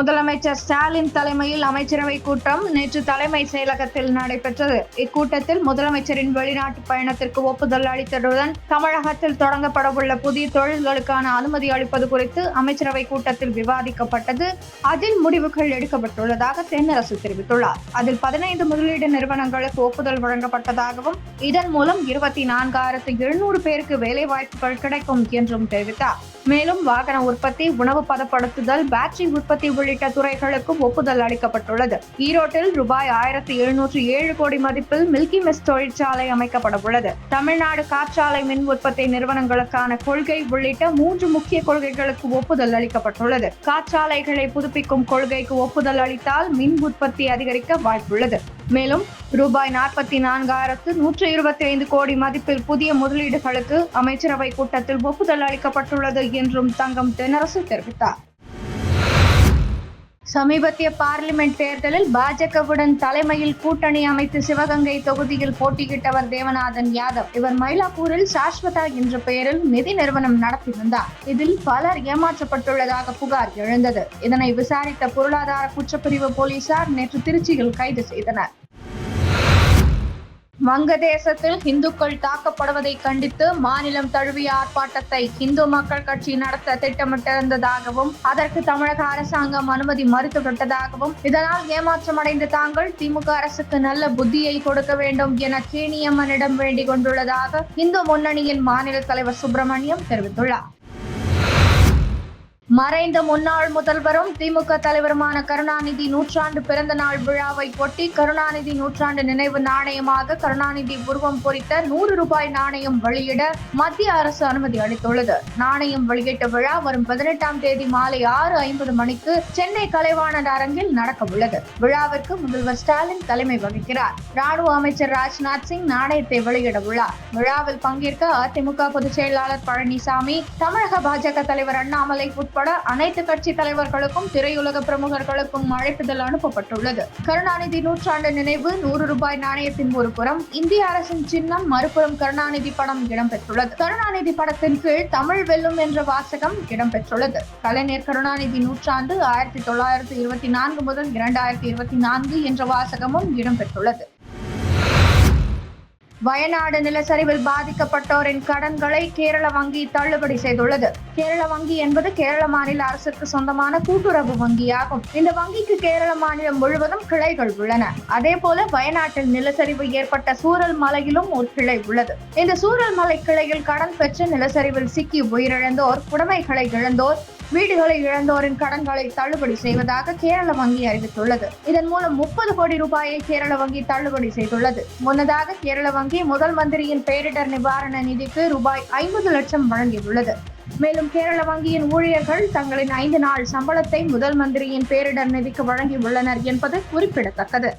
முதலமைச்சர் ஸ்டாலின் தலைமையில் அமைச்சரவை கூட்டம் நேற்று தலைமை செயலகத்தில் நடைபெற்றது. இக்கூட்டத்தில் முதலமைச்சரின் வெளிநாட்டு பயணத்திற்கு ஒப்புதல் அளித்ததுடன் தமிழகத்தில் தொடங்கப்படவுள்ள புதிய தொழில்களுக்கான அனுமதி அளிப்பது குறித்து அமைச்சரவை கூட்டத்தில் விவாதிக்கப்பட்டது. அதில் முடிவுகள் எடுக்கப்பட்டுள்ளதாக தென்னரசு தெரிவித்துள்ளார். அதில் பதினைந்து முதலீடு நிறுவனங்களுக்கு ஒப்புதல் வழங்கப்பட்டதாகவும் இதன் மூலம் இருபத்தி நான்காயிரத்து எழுநூறு பேருக்கு வேலைவாய்ப்புகள் கிடைக்கும் என்றும் தெரிவித்தார். மேலும் வாகன உற்பத்தி உணவு பதப்படுத்துதல் பேட்டரி உற்பத்தி உள்ளிட்ட உள்ளிட்ட துறைகளுக்கும் ஒப்புதல் அளிக்கப்பட்டுள்ளது. ஈரோட்டில் ரூபாய் ஆயிரத்தி எழுநூற்று ஏழு கோடி மதிப்பில் மில்கி மிஸ்ட் தொழிற்சாலை அமைக்கப்பட உள்ளது. தமிழ்நாடு காற்றாலை மின் உற்பத்தி நிறுவனங்களுக்கான கொள்கை உள்ளிட்ட மூன்று முக்கிய கொள்கைகளுக்கு ஒப்புதல் அளிக்கப்பட்டுள்ளது. காற்றாலைகளை புதுப்பிக்கும் கொள்கைக்கு ஒப்புதல் அளித்தால் மின் உற்பத்தி அதிகரிக்க வாய்ப்புள்ளது. மேலும் ரூபாய் நாற்பத்தி நான்காயிரத்து நூற்று இருபத்தி ஐந்து கோடி மதிப்பில் புதிய முதலீடுகளுக்கு அமைச்சரவை கூட்டத்தில் ஒப்புதல் அளிக்கப்பட்டுள்ளது என்றும் தங்கம் தென்னரசு தெரிவித்தார். சமீபத்திய பார்லிமெண்ட் தேர்தலில் பாஜகவுடன் தலைமையில் கூட்டணி அமைத்து சிவகங்கை தொகுதியில் போட்டியிட்டவர் தேவநாதன் யாதவ். இவர் மயிலாப்பூரில் சாஸ்வதா என்ற பெயரில் நிதி நிறுவனம் நடத்தி வந்தார் இதில் பலர் ஏமாற்றப்பட்டுள்ளதாக புகார் எழுந்தது. இதனை விசாரித்த பொருளாதார குற்றப்பிரிவு போலீசார் நேற்று திருச்சியில் கைது செய்தனர். வங்கதேசத்தில் இந்துக்கள் தாக்கப்படுவதை கண்டித்து மாநிலம் தழுவிய ஆர்ப்பாட்டத்தை இந்து மக்கள் கட்சி நடத்த திட்டமிட்டிருந்ததாகவும் அதற்கு தமிழக அரசாங்கம் அனுமதி மறுத்துவிட்டதாகவும் இதனால் ஏமாற்றமடைந்த தாங்கள் திமுக அரசுக்கு நல்ல புத்தியை கொடுக்க வேண்டும் என கேணியம்மனிடம் வேண்டிக் கொண்டுள்ளதாக இந்து முன்னணியின் மாநில தலைவர் சுப்பிரமணியம் தெரிவித்துள்ளார். மறைந்த முன்னாள் முதல்வரும் திமுக தலைவருமான கருணாநிதி நூற்றாண்டு பிறந்த நாள் விழாவை ஒட்டி கருணாநிதி நூற்றாண்டு நினைவு நாணயமாக கருணாநிதி உருவம் பொறித்த நூறு ரூபாய் நாணயம் வெளியிட மத்திய அரசு அனுமதி அளித்துள்ளது. நாணயம் வெளியிட்ட விழா வரும் பதினெட்டாம் தேதி மாலை ஆறு ஐம்பது மணிக்கு சென்னை கலைவாணர் அரங்கில் நடக்க உள்ளது விழாவிற்கு முதல்வர் ஸ்டாலின் தலைமை வகிக்கிறார். ராணுவ அமைச்சர் ராஜ்நாத் சிங் நாணயத்தை வெளியிட உள்ளார். விழாவில் பங்கேற்க அதிமுக பொதுச் செயலாளர் பழனிசாமி தமிழக பாஜக தலைவர் அண்ணாமலை உட்பட உட்பட அனைத்து கட்சி தலைவர்களுக்கும் திரையுலக பிரமுகர்களுக்கும் அழைப்புதல் அனுப்பப்பட்டுள்ளது. கருணாநிதி நூற்றாண்டு நினைவு நூறு ரூபாய் நாணயத்தின் ஒரு புறம் இந்திய அரசின் சின்னம் மறுபுறம் கருணாநிதி படம் இடம்பெற்றுள்ளது. கருணாநிதி படத்தின் கீழ் தமிழ் வெல்லும் என்ற வாசகம் இடம்பெற்றுள்ளது. கலைஞர் கருணாநிதி நூற்றாண்டு ஆயிரத்தி தொள்ளாயிரத்தி இருபத்தி நான்கு முதல் இரண்டாயிரத்தி இருபத்தி நான்கு என்ற வாசகமும் இடம்பெற்றுள்ளது. வயநாடு நிலச்சரிவில் பாதிக்கப்பட்டோரின் கடன்களை கேரள வங்கி தள்ளுபடி செய்துள்ளது. கேரள வங்கி என்பது கேரள மாநில அரசுக்கு சொந்தமான கூட்டுறவு வங்கியாகும். இந்த வங்கிக்கு கேரள மாநிலம் முழுவதும் கிளைகள் உள்ளன. அதே போல வயநாட்டில் நிலச்சரிவு ஏற்பட்ட சூரல் மலையிலும் ஒரு கிளை உள்ளது. இந்த சூரல் மலை கிளையில் கடன் பெற்று நிலச்சரிவில் சிக்கி உயிரிழந்தோர் உடைமைகளை இழந்தோர் வீடுகளை இழந்தோரின் கடன்களை தள்ளுபடி செய்வதாக கேரள வங்கி அறிவித்துள்ளது. இதன் மூலம் முப்பது கோடி ரூபாயை கேரள வங்கி தள்ளுபடி செய்துள்ளது. முன்னதாக கேரள வங்கி முதல் மந்திரியின் பேரிடர் நிவாரண நிதிக்கு ரூபாய் ஐம்பது லட்சம் வழங்கியுள்ளது. மேலும் கேரள வங்கியின் ஊழியர்கள் தங்களின் ஐந்து நாள் சம்பளத்தை முதல் மந்திரியின் பேரிடர் நிதிக்கு வழங்கியுள்ளனர் என்பது குறிப்பிடத்தக்கது.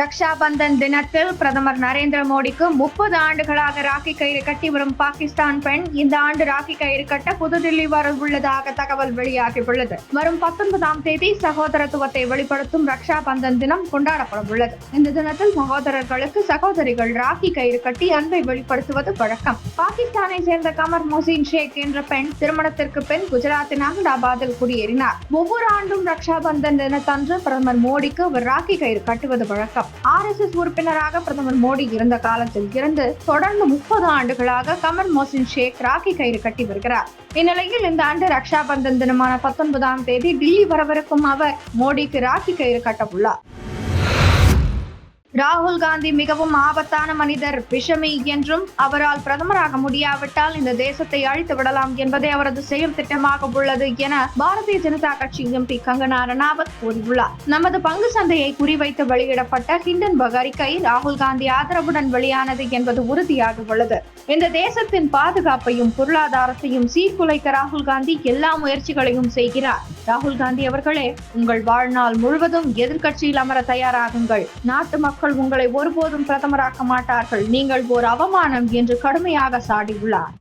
ரக்ஷாபந்தன் தினத்தில் பிரதமர் நரேந்திர மோடிக்கு முப்பது ஆண்டுகளாக ராக்கி கயிறு கட்டி வரும் பாகிஸ்தான் பெண் இந்த ஆண்டு ராக்கி கயிறு கட்ட புதுதில்லி வர உள்ளதாக தகவல் வெளியாகியுள்ளது. வரும் பத்தொன்பதாம் தேதி சகோதரத்துவத்தை வெளிப்படுத்தும் ரக்ஷா பந்தன் தினம் கொண்டாடப்பட உள்ளது. இந்த தினத்தில் சகோதரர்களுக்கு சகோதரிகள் ராக்கி கயிறு கட்டி அன்பை வெளிப்படுத்துவது வழக்கம். பாகிஸ்தானை சேர்ந்த கமர் மொசின் ஷேக் என்ற பெண் திருமணத்திற்கு பின் குஜராத்தின் அகமதாபாத்தில் குடியேறினார். ஒவ்வொரு ஆண்டும் ரக்ஷா பந்தன் தினத்தன்று பிரதமர் மோடிக்கு ஒரு ராக்கி கயிறு கட்டுவது வழக்கம். ஆர் எஸ் எஸ் உறுப்பினராக பிரதமர் மோடி இருந்த காலத்தில் இருந்து தொடர்ந்து முப்பது ஆண்டுகளாக கமல் மோசின் ஷேக் ராக்கி கயிறு கட்டி வருகிறார். இந்நிலையில் இந்த ஆண்டு ரக்ஷா பந்தன் தினமான பத்தொன்பதாம் தேதி டில்லி வரவிருக்கும் அவர் மோடிக்கு ராக்கி கயிறு கட்ட உள்ளார் ராகுல் காந்தி மிகவும் ஆபத்தான மனிதர் விஷமி என்றும் அவரால் பிரதமராக முடியாவிட்டால் இந்த தேசத்தை அழித்து விடலாம் என்பதே அவரது செயல் திட்டமாக உள்ளது என பாரதிய ஜனதா கட்சி எம்பி கங்கனா ரணாவத் கூறியுள்ளார். நமது பங்கு சந்தையை குறிவைத்து வெளியிடப்பட்ட ஹிண்டன்பர்க் அறிக்கை ராகுல் காந்தி ஆதரவுடன் வெளியானது என்பது உறுதியாக உள்ளது. இந்த தேசத்தின் பாதுகாப்பையும் பொருளாதாரத்தையும் சீர்குலைக்க ராகுல் காந்தி எல்லா முயற்சிகளையும் செய்கிறார். ராகுல் காந்தி அவர்களே உங்கள் வாழ்நாள் முழுவதும் எதிர்க்கட்சியில் அமர தயாராகுங்கள். நாட்டு மக்கள் உங்களை ஒருபோதும் பிரதமராக்க மாட்டார்கள். நீங்கள் ஓர் அவமானம் என்று கடுமையாக சாடியுள்ளார்.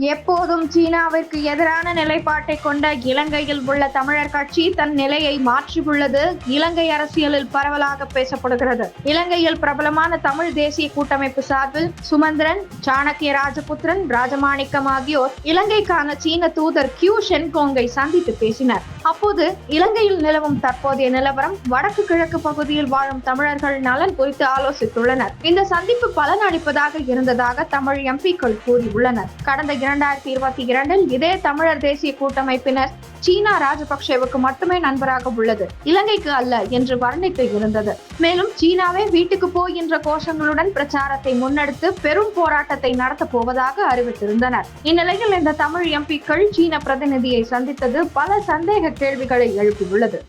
எப்போதும் சீனாவிற்கு எதிரான நிலைப்பாட்டை கொண்ட இலங்கையில் உள்ள தமிழர் கட்சி தன் நிலையை மாற்றியுள்ளது. இலங்கை அரசியலில் பரவலாக பேசப்படுகிறது. இலங்கையில் பிரபலமான தமிழ் தேசிய கூட்டமைப்பு சார்பில் சுமந்திரன் சாணக்கிய ராஜபுத்திரன் ராஜமாணிக்கம் ஆகியோர் இலங்கைக்கான சீன தூதர் கியூ ஷென்கோங்கை சந்தித்து பேசினர். அப்போது இலங்கையில் நிலவும் தற்போதைய நிலவரம் வடக்கு கிழக்கு பகுதியில் வாழும் தமிழர்கள் நலன் குறித்து ஆலோசித்துள்ளனர். இந்த சந்திப்பு பலன் அளிப்பதாக இருந்ததாக தமிழ் எம்பிக்கள் கூறியுள்ளனர். கடந்த இரண்டாயிரத்தி இருபத்தி இரண்டில் இதே தமிழர் தேசிய கூட்டமைப்பினர் சீனா ராஜபக்சேவுக்கு மட்டுமே நண்பராக உள்ளது. இலங்கைக்கு அல்ல என்று வர்ணித்து இருந்தது. மேலும் சீனாவே வீட்டுக்கு போய் என்ற கோஷங்களுடன் பிரச்சாரத்தை முன்னெடுத்து பெரும் போராட்டத்தை நடத்த போவதாக அறிவித்திருந்தனர். இந்நிலையில் இந்த தமிழ் எம்பிக்கள் சீன பிரதிநிதியை சந்தித்தது பல சந்தேக கேள்விகளை எழுப்பியுள்ளது.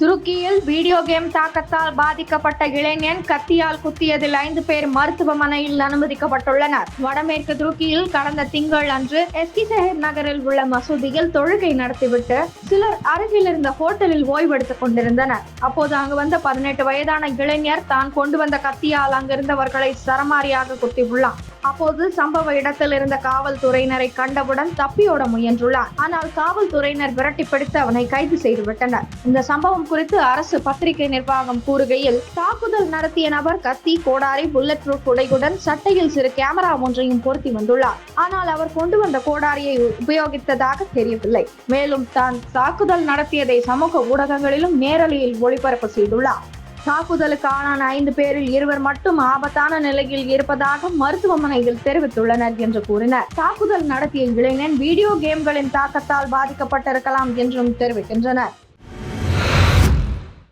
துருக்கியில் வீடியோ கேம் தாக்கத்தால் பாதிக்கப்பட்ட இளைஞன் கத்தியால் குத்தியதில் ஐந்து பேர் மருத்துவமனையில் அனுமதிக்கப்பட்டுள்ளனர். வடமேற்கு துருக்கியில் கடந்த திங்கள் அன்று எஸ்கிசெஹர் நகரில் உள்ள மசூதியில் தொழுகை நடத்திவிட்டு சிலர் அருகில் இருந்த ஹோட்டலில் ஓய்வெடுத்துக் கொண்டிருந்தனர். அப்போது அங்கு வந்த பதினெட்டு வயதான இளைஞர் தான் கொண்டு வந்த கத்தியால் அங்கிருந்தவர்களை சரமாரியாக குத்தியுள்ளான் அப்போது சம்பவ இடத்தில் இருந்த காவல்துறையினரை கண்டவுடன் தப்பியோட முயன்றுள்ளார். ஆனால் காவல்துறையினர் விரட்டி பிடித்து அவனை கைது செய்துவிட்டனர் இந்த சம்பவம் குறித்து அரசு பத்திரிகை நிர்வாகம் கூறுகையில் தாக்குதல் நடத்திய நபர் கத்தி கோடாரி புல்லட் ப்ரூஃப் உடையுடன் சட்டையில் சிறு கேமரா ஒன்றையும் பொருத்தி வந்துள்ளார். ஆனால் அவர் கொண்டு வந்த கோடாரியை உபயோகித்ததாக தெரியவில்லை. மேலும் தான் தாக்குதல் நடத்தியதை சமூக ஊடகங்களிலும் நேரலையில் ஒளிபரப்பு செய்துள்ளார். தாக்குதலுக்கு ஆளான ஐந்து பேரில் இருவர் மட்டும் ஆபத்தான நிலையில் இருப்பதாக மருத்துவமனையில் தெரிவித்துள்ளனர் என்று கூறினர். தாக்குதல் நடத்திய இளைஞன் வீடியோ கேம்களின் தாக்கத்தால் பாதிக்கப்பட்டிருக்கலாம் என்றும் தெரிவிக்கின்றனர்.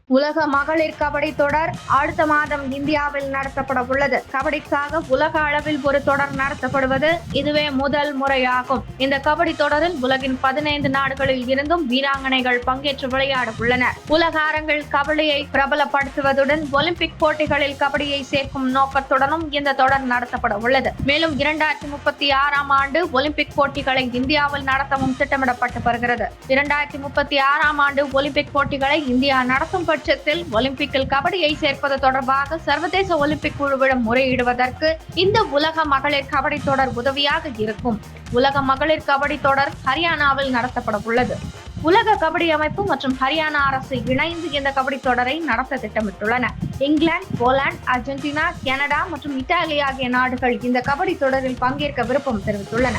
உலக மகளிர் கபடி தொடர் அடுத்த மாதம் இந்தியாவில் நடத்தப்பட உள்ளது. கபடிக்காக உலக அளவில் ஒரு தொடர் நடத்தப்படுவது இதுவே முதல் முறையாகும். இந்த கபடி தொடரில் உலகின் பதினைந்து நாடுகளில் இருந்தும் வீராங்கனைகள் பங்கேற்று விளையாட உள்ளனர் உலக அரங்கில் கபடியை பிரபலப்படுத்துவதுடன் ஒலிம்பிக் போட்டிகளில் கபடியை சேர்க்கும் நோக்கத்துடனும் இந்த தொடர் நடத்தப்பட உள்ளது. மேலும் இரண்டாயிரத்தி முப்பத்தி ஆறாம் ஆண்டு ஒலிம்பிக் போட்டிகளை இந்தியாவில் நடத்தவும் திட்டமிடப்பட்டு வருகிறது. இரண்டாயிரத்தி முப்பத்தி ஆறாம் ஆண்டு ஒலிம்பிக் போட்டிகளை இந்தியா நடத்தும் பட்சத்தில் ஒலிம்பிக்கில் கபடியை சேர்ப்பது தொடர்பாக சர்வதேச ஒலிம்பிக் குழுவிடம் முறையிடுவதற்கு இந்த உலக மகளிர் கபடி தொடர் உதவியாக இருக்கும். உலக மகளிர் கபடி தொடர் ஹரியானாவில் நடத்தப்பட உள்ளது. உலக கபடி அமைப்பு மற்றும் ஹரியானா அரசு இணைந்து இந்த கபடி தொடரை நடத்த திட்டமிட்டுள்ளன. இங்கிலாந்து போலாந்து அர்ஜென்டினா கனடா மற்றும் இத்தாலி ஆகிய நாடுகள் இந்த கபடி தொடரில் பங்கேற்க விருப்பம் தெரிவித்துள்ளன.